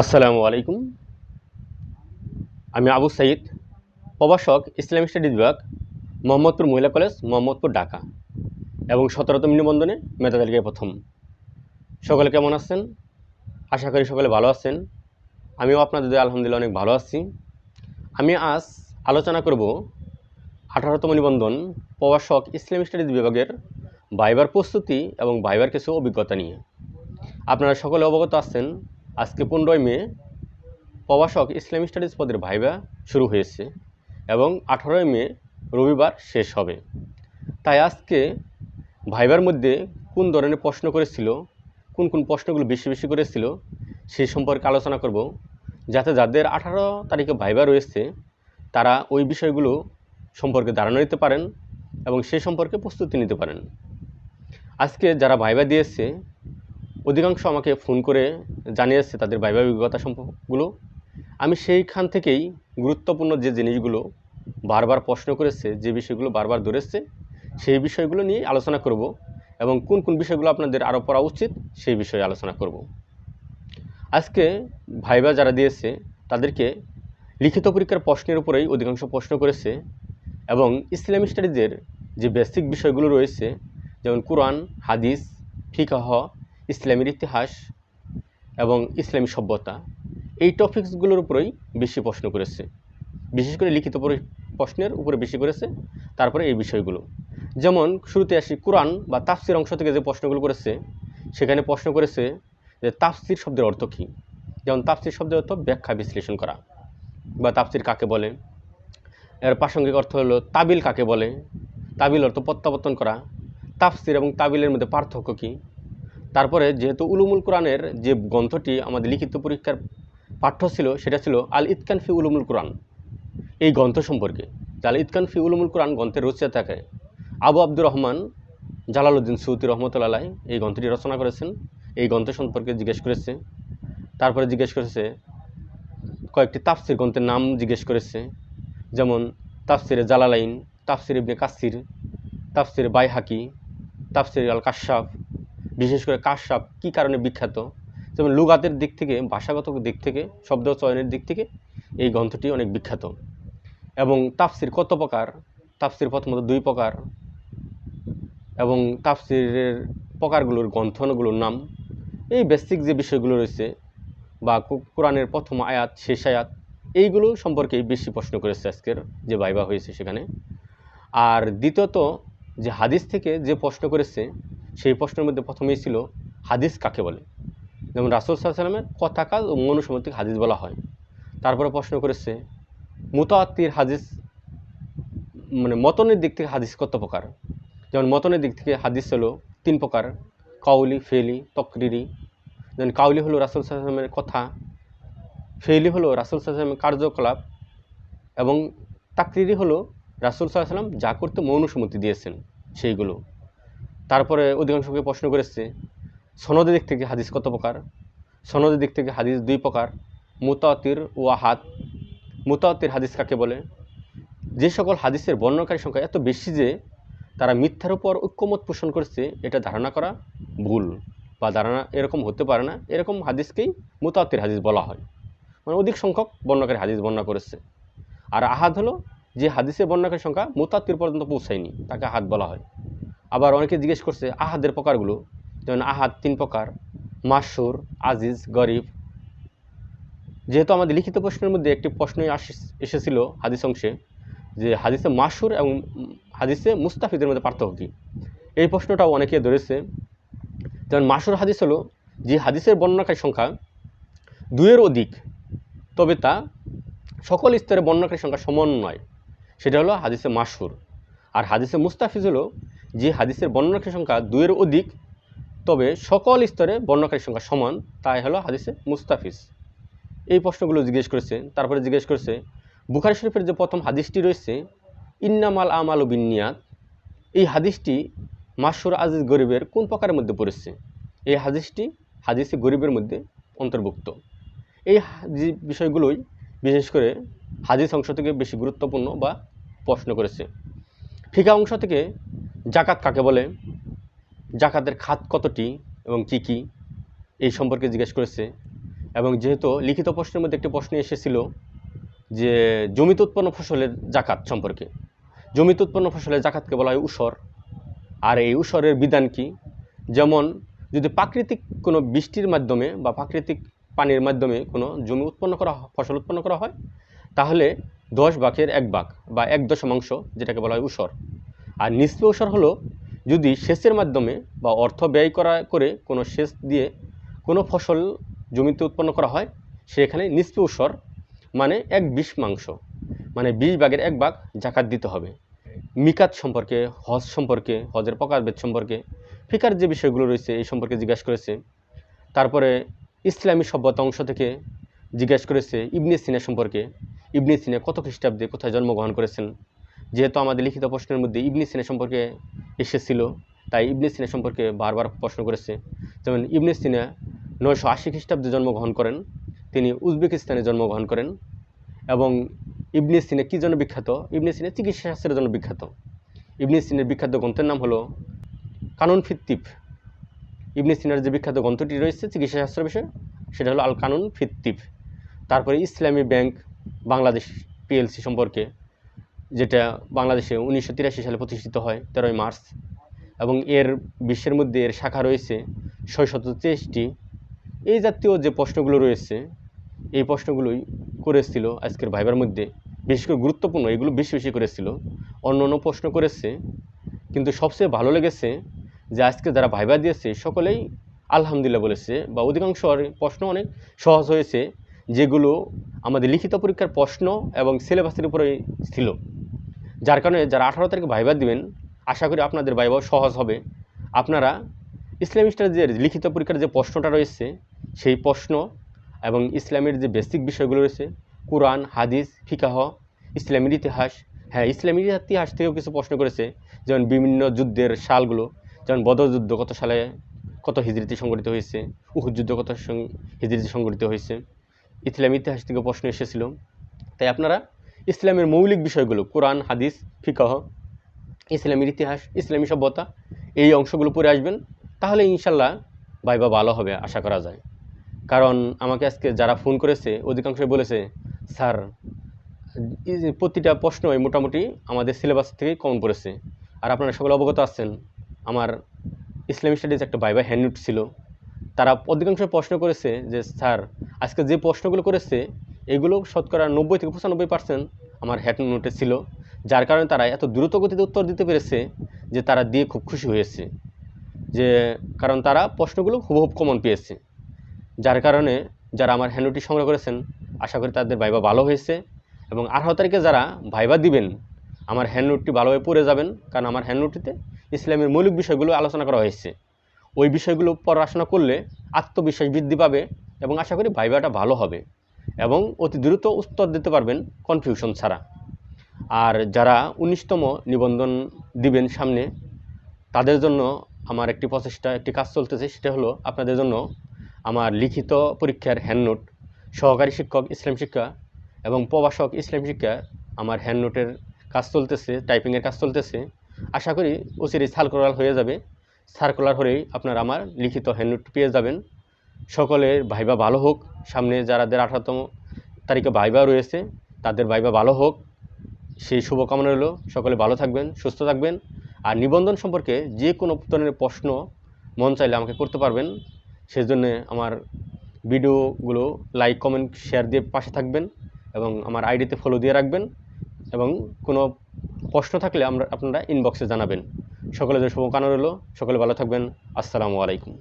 আসসালামু আলাইকুম। আমি আবু সাইদ, প্রভাষক ইসলামিক স্টাডিজ বিভাগ, মোহাম্মদপুর মহিলা কলেজ, মোহাম্মদপুর, ঢাকা এবং সতেরোতম নিবন্ধনে মেধা তালিকায় প্রথম। সকলে কেমন আছেন? আশা করি সকলে ভালো আছেন। আমিও আপনাদের আলহামদুলিল্লাহ অনেক ভালো আছি। আমি আজ আলোচনা করব আঠারোতম নিবন্ধন প্রভাষক ইসলামিক স্টাডিজ বিভাগের ভাইবার প্রস্তুতি এবং ভাইবার কিছু অভিজ্ঞতা নিয়ে। আপনারা সকলে অবগত আছেন আজকে পনেরোই মে প্রবাসক ইসলামিক স্টাডিজ পদের ভাইবা শুরু হয়েছে এবং আঠারোই মে রবিবার শেষ হবে। তাই আজকে ভাইবার মধ্যে কোন ধরনের প্রশ্ন করেছিল, কোন কোন প্রশ্নগুলো বেশি বেশি করেছিল সেই সম্পর্কে আলোচনা করব, যাতে যাদের আঠারো তারিখে ভাইবা রয়েছে, তারা ওই বিষয়গুলো সম্পর্কে ধারণা নিতে পারেন এবং সেই সম্পর্কে প্রস্তুতি নিতে পারেন। আজকে যারা ভাইবা দিয়েছে অধিকাংশ আমাকে ফোন করে জানিয়েছে তাদের ভাইবা অভিজ্ঞতা সম্পর্কগুলো। আমি সেইখান থেকেই গুরুত্বপূর্ণ যে জিনিসগুলো বারবার প্রশ্ন করেছে, যে বিষয়গুলো বারবার ধরেছে সেই বিষয়গুলো নিয়ে আলোচনা করব এবং কোন কোন বিষয়গুলো আপনাদের আরও পড়া উচিত সেই বিষয়ে আলোচনা করব। আজকে ভাইবা যারা দিয়েছে, তাদেরকে লিখিত পরীক্ষার প্রশ্নের উপরেই অধিকাংশ প্রশ্ন করেছে এবং ইসলামিক স্টাডিজের যে বেসিক বিষয়গুলো রয়েছে, যেমন কোরআন, হাদিস, ফিকাহ ইসলামের ইতিহাস এবং ইসলামী সভ্যতা, এই টপিকসগুলোর উপরেই বেশি প্রশ্ন করেছে। বিশেষ করে লিখিত প্রশ্নের উপরে বেশি করেছে, তারপরে এই বিষয়গুলো। যেমন, শুরুতে আসি কোরআন বা তাফসির অংশ থেকে যে প্রশ্নগুলো করেছে, সেখানে প্রশ্ন করেছে যে তাফসির শব্দের অর্থ কী? যেমন, তাফসির শব্দের অর্থ ব্যাখ্যা বিশ্লেষণ করা। বা তাফসির কাকে বলে? এর প্রাসঙ্গিক অর্থ হলো তাবিল কাকে বলে? তাবিল অর্থ প্রত্যাবর্তন করা। তাফসির এবং তাবিলের মধ্যে পার্থক্য কী? তারপরে যেহেতু উলুমুল কোরআনের যে গ্রন্থটি আমাদের লিখিত পরীক্ষার পাঠ্য ছিল, সেটা ছিল আল ইতকান ফি উলুমুল কোরআন। এই গ্রন্থ সম্পর্কে। আল ইতকান ফি উলুমুল কোরআন গ্রন্থের রচিত থাকে Abu Abdur Rahman Jalaluddin Suyuti রহমতুল্লাহ এই গ্রন্থটি রচনা করেছেন। এই গ্রন্থ সম্পর্কে জিজ্ঞেস করেছে। তারপরে জিজ্ঞেস করেছে, কয়েকটি তাফসির গ্রন্থের নাম জিজ্ঞেস করেছে। যেমন তাফসিরে জালালাইন, তাফসির ইবনে কাসির, তাফসির বাইহাকি, তাফসির আল কাশাফ বিশেষ করে কাশাপ কী কারণে বিখ্যাত? যেমন লুগাতের দিক থেকে, ভাষাগত দিক থেকে, শব্দ চয়নের দিক থেকে এই গ্রন্থটি অনেক বিখ্যাত। এবং তাফসির কত প্রকার? তাফসির প্রথমত দুই প্রকার। এবং তাফসিরের প্রকারগুলোর গ্রন্থনগুলোর নাম। এই বেসিক যে বিষয়গুলো রয়েছে বা কোরআনের প্রথম আয়াত, শেষ আয়াত, এইগুলো সম্পর্কেই বেশি প্রশ্ন করেছে আজকের যে ভাইবা হয়েছে সেখানে। আর দ্বিতীয়ত যে হাদিস থেকে যে প্রশ্ন করেছে সেই প্রশ্নের মধ্যে প্রথমেই ছিল, হাদিস কাকে বলে? যেমন রাসুল সাল্লামের কথা কাজ ও মনুসম্মতিক হাদিস বলা হয়। তারপরে প্রশ্ন করেছে মুতাত্তির হাদিস মানে মতনের দিক থেকে হাদিস কত প্রকার? যেমন মতনের দিক থেকে হাদিস হলো তিন প্রকার, কাউলি, ফেলি, তকরিরি। যেমন কাউলি হলো রাসুল সাল্লামের কথা, ফেলি হলো রাসুল সাল্লামের কার্যকলাপ এবং তাকরিরি হলো রাসুল সাল্লাম যা করতে মৌনসম্মতি দিয়েছেন, সেইগুলো। তারপরে অধিকাংশকে প্রশ্ন করেছে সনদের দিক থেকে হাদিস কত প্রকার? সনদের দিক থেকে হাদিস দুই প্রকার, মুতাতির ও আহাত মুতাতির হাদিস কাকে বলে? যে সকল হাদিসের বর্ণনাকারী সংখ্যা এত বেশি যে তারা মিথ্যার উপর ঐক্যমত পোষণ করছে, এটা ধারণা করা ভুল বা ধারণা এরকম হতে পারে না, এরকম হাদিসকেই মুতাতির হাদিস বলা হয়। মানে অধিক সংখ্যক বর্ণনাকারী হাদিস বর্ণনা করেছে। আর আহাদ হলো যে হাদিসের বর্ণনাকারী সংখ্যা মুতাতির পর্যন্ত পৌঁছায়নি, তাকে আহাদ বলা হয়। আবার অনেকে জিজ্ঞেস করছে, আহাদের প্রকারগুলো? যেমন আহাদ তিন প্রকার, মাসুর, আজিজ, গরিব। যেহেতু আমাদের লিখিত প্রশ্নের মধ্যে একটি প্রশ্নই আসি- এসেছিল হাদিস অংশে, যে হাদিসে মাসুর এবং হাদিসে মুস্তাফিদের মধ্যে পার্থক্য কী? এই প্রশ্নটাও অনেকে ধরেছে। যেমন মাসুর হাদিস হলো, যে হাদিসের বর্ণনাকারী সংখ্যা দুইয়ের অধিক, তবে তা সকল স্তরে বর্ণনাকারী সংখ্যা সমান নয়। সেটা হলো হাদিসে মাসুর। আর হাদিসে মুস্তাফিজ হলো যে হাদিসের বর্ণনাকারী সংখ্যা দুইয়ের অধিক, তবে সকল স্তরে বর্ণনাকারী সংখ্যা সমান, তাই হলো হাদিসে মুস্তাফিজ। এই প্রশ্নগুলো জিজ্ঞেস করেছে, তারপরে জিজ্ঞেস করেছে, বুখারি শরীফের যে প্রথম হাদিসটি রয়েছে, ইন্নামাল আমাল বিনিয়াত এই হাদিসটি মাসুর আজিজ গরিবের কোন প্রকারের মধ্যে পড়েছে? এই হাদিসটি হাদিসে গরিবের মধ্যে অন্তর্ভুক্ত। এই বিষয়গুলোই বিশেষ করে হাদিস অংশ থেকে বেশি গুরুত্বপূর্ণ বা প্রশ্ন করেছে। ফিকা অংশ থেকে জাকাত কাকে বলে? জাকাতের খাত কতটি এবং কি কি? এই সম্পর্কে জিজ্ঞেস করেছে। এবং যেহেতু লিখিত প্রশ্নের মধ্যে একটি প্রশ্ন এসেছিল যে জমিতে উৎপন্ন ফসলের জাকাত সম্পর্কে। জমিতে উৎপন্ন ফসলের জাকাতকে বলা হয় উসর। আর এই উসরের বিধান কি? যেমন, যদি প্রাকৃতিক কোনো বৃষ্টির মাধ্যমে বা প্রাকৃতিক পানির মাধ্যমে কোনো জমি উৎপন্ন করা ফসল উৎপন্ন করা হয়, তাহলে দশ ভাগের এক ভাগ বা এক দশমাংশ, যেটাকে বলা হয় উসর। আর নিষ্প উসর হলো যদি সেচের মাধ্যমে বা অর্থ ব্যয় করা করে কোনো সেচ দিয়ে কোনো ফসল জমিতে উৎপন্ন করা হয়, সেখানে নিষ্প মানে এক বিশ মাংস মানে বিশ ভাগের এক ভাগ জাকাত দিতে হবে। মিকাত সম্পর্কে, হজ সম্পর্কে, হজের প্রকারভেদ সম্পর্কে, ফিকার যে বিষয়গুলো রয়েছে এই সম্পর্কে জিজ্ঞাসা করেছে। তারপরে ইসলামী সভ্যতা অংশ থেকে জিজ্ঞাসা করেছে ইবনে সিনা সম্পর্কে। ইবনে সিনা কত খ্রিস্টাব্দে কোথায় জন্মগ্রহণ করেছেন? যেহেতু আমাদের লিখিত প্রশ্নের মধ্যে ইবনে সিনা সম্পর্কে এসেছিল, তাই ইবনে সিনা সম্পর্কে বারবার প্রশ্ন করেছে। যেমন ইবনে সিনা নয়শো আশি খ্রিস্টাব্দে জন্মগ্রহণ করেন, তিনি উজবেকিস্তানে জন্মগ্রহণ করেন এবং ইবনে সিনা কী জন্য বিখ্যাত? ইবনে সিনা চিকিৎসা শাস্ত্রের জন্য বিখ্যাত। ইবনে সিনের বিখ্যাত গ্রন্থের নাম হলো কানুন ফিত্তিফ ইবনে সিনার যে বিখ্যাত গ্রন্থটি রয়েছে চিকিৎসা শাস্ত্র বিষয়ে, সেটা হলো আল কানুন ফিত্তিফ তারপরে ইসলামী ব্যাংক বাংলাদেশ পিএলসি সম্পর্কে যেটা বাংলাদেশে উনিশশো তিরাশি সালে প্রতিষ্ঠিত হয়, তেরোই মার্চ। এবং এর বিশ্বের মধ্যে এর শাখা রয়েছে ছয়শত তেইশটি। এই জাতীয় যে প্রশ্নগুলো রয়েছে, এই প্রশ্নগুলোই করেছিল আজকের ভাইবার মধ্যে। বিশেষ করে গুরুত্বপূর্ণ, এগুলো বেশি বেশি করেছিল। অন্য অন্য প্রশ্ন করেছে। কিন্তু সবচেয়ে ভালো লেগেছে যে আজকে যারা ভাইবা দিয়েছে, সকলেই আলহামদুলিল্লাহ বলেছে বা অধিকাংশ প্রশ্ন অনেক সহজ হয়েছে, যেগুলো আমাদের লিখিত পরীক্ষার প্রশ্ন এবং সিলেবাসের উপরে ছিল। যার কারণে যারা আঠারো তারিখে ভাইবা দিবেন, আশা করি আপনাদের ভাইবাও সহজ হবে। আপনারা ইসলামিক স্টাডিজের লিখিত পরীক্ষার যে প্রশ্নটা রয়েছে, সেই প্রশ্ন এবং ইসলামের যে বেসিক বিষয়গুলো রয়েছে, কোরআন, হাদিস, ফিকাহ, ইসলামের ইতিহাস হ্যাঁ ইসলামের ইতিহাস থেকেও কিছু প্রশ্ন করেছে, যেমন বিভিন্ন যুদ্ধের সালগুলো, যেমন বদর যুদ্ধ কত সালে কত হিজড়িতে সংগঠিত হয়েছে, উহুদ যুদ্ধ কত হিজড়িতে সংগঠিত হয়েছে ইসলামী ইতিহাস থেকে প্রশ্ন এসেছিল। তাই আপনারা ইসলামের মৌলিক বিষয়গুলো, কোরআন, হাদিস, ফিকাহ, ইসলামের ইতিহাস, ইসলামী সভ্যতা, এই অংশগুলো পড়ে আসবেন, তাহলে ইনশাল্লাহ ভাইবা ভালো হবে আশা করা যায়। কারণ আমাকে আজকে যারা ফোন করেছে, অধিকাংশই বলেছে, স্যার প্রতিটা প্রশ্নই মোটামুটি আমাদের সিলেবাস থেকে কমন পড়েছে। আর আপনারা সকলে অবগত আছেন, আমার ইসলামিক স্টাডিজ একটা ভাইবা হ্যান্ডনোট ছিল। তারা অধিকাংশ প্রশ্ন করেছে যে, স্যার, আজকে যে প্রশ্নগুলো করেছে এগুলো শতকরা নব্বই থেকে পঁচানব্বই পার্সেন্ট আমার হ্যান্ড নোটে ছিল, যার কারণে তারা এত দ্রুত গতিতে উত্তর দিতে পেরেছে যে তারা দিয়ে খুব খুশি হয়েছে। যে, কারণ তারা প্রশ্নগুলো হুবহুব কমন পেয়েছে। যার কারণে যারা আমার হ্যান্ডনোটটি সংগ্রহ করেছেন, আশা করি তাদের ভাইবা ভালো হয়েছে এবং আঠারো তারিখে যারা ভাইবা দিবেন, আমার হ্যান্ডনোটটি ভালোভাবে পড়ে যাবেন, কারণ আমার হ্যান্ডনোটটিতে ইসলামের মৌলিক বিষয়গুলো আলোচনা করা হয়েছে। ওই বিষয়গুলো পড়াশোনা করলে আত্মবিশ্বাস বৃদ্ধি পাবে এবং আশা করি ভাইবাটা ভালো হবে। এবং অতি দ্রুত উত্তর দিতে পারবেন কনফিউশন ছাড়া। আর যারা উনিশতম নিবন্ধন দিবেন সামনে, তাদের জন্য আমার একটি প্রচেষ্টা, একটি কাজ চলতেছে, সেটা হলো আপনাদের জন্য আমার লিখিত পরীক্ষার হ্যান্ডনোট সহকারী শিক্ষক, ইসলাম শিক্ষা এবং প্রবাসক ইসলাম শিক্ষা, আমার হ্যান্ডনোটের কাজ চলতেছে টাইপিংয়ের কাজ চলতেছে। আশা করি অচিরেই সার্কুলার হয়ে যাবে। সার্কুলার হলেই আপনারা আমার লিখিত হ্যান্ডনোট পেয়ে যাবেন। সকলের ভাইবা ভালো হোক। সামনে যারাদের আঠারোতম তারিখে ভাইবা রয়েছে, তাদের ভাইবা ভালো হোক। সেই শুভকামনা রইল। সকলে ভালো থাকবেন, সুস্থ থাকবেন। আর নিবন্ধন সম্পর্কে যে কোনো ধরনের প্রশ্ন মন চাইলে আমাকে করতে পারবেন। সেজন্য আমার ভিডিওগুলো লাইক, কমেন্ট, শেয়ার দিয়ে পাশে থাকবেন এবং আমার আইডিতে ফলো দিয়ে রাখবেন এবং কোনো প্রশ্ন থাকলে আমরা আপনারা ইনবক্সে জানাবেন। সকলের শুভকামনা রইল। সকলে ভালো থাকবেন। আসসালামু আলাইকুম।